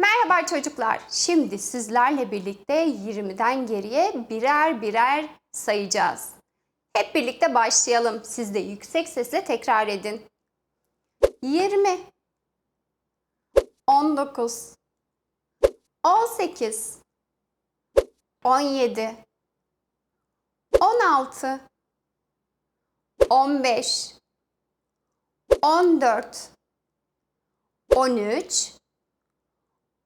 Merhaba çocuklar. Şimdi sizlerle birlikte 20'den geriye birer birer sayacağız. Hep birlikte başlayalım. Siz de yüksek sesle tekrar edin. 20 19 18 17 16 15 14 13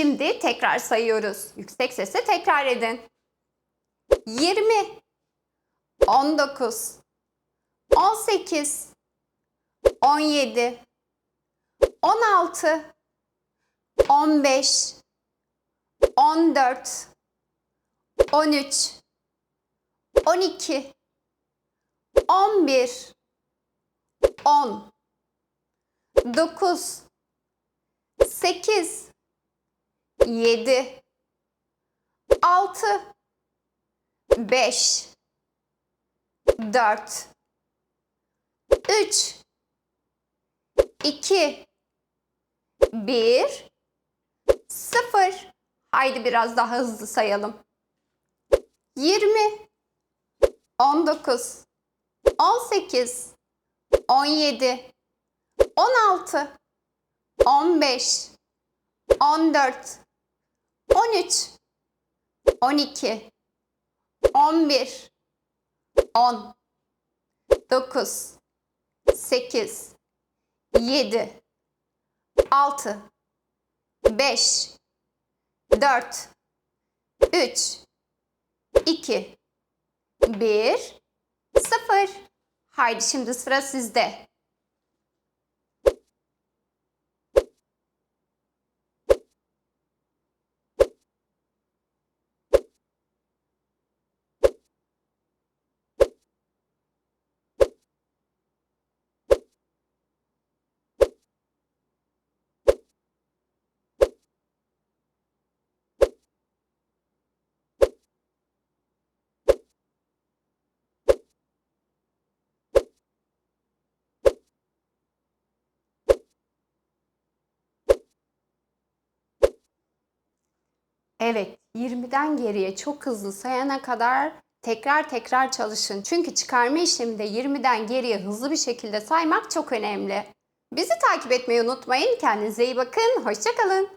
Şimdi tekrar sayıyoruz. Yüksek sesle tekrar edin. 20 19 18 17 16 15 14 13 12 11 10 9 8 7 6 5 4 3 2 1 0 Haydi biraz daha hızlı sayalım. 20 19 18 17 16 15 14 13 12 11 10 9 8 7 6 5 4 3 2 1 0 Haydi şimdi sıra sizde. Evet, 20'den geriye çok hızlı sayana kadar tekrar tekrar çalışın. Çünkü çıkarma işleminde 20'den geriye hızlı bir şekilde saymak çok önemli. Bizi takip etmeyi unutmayın. Kendinize iyi bakın. Hoşçakalın.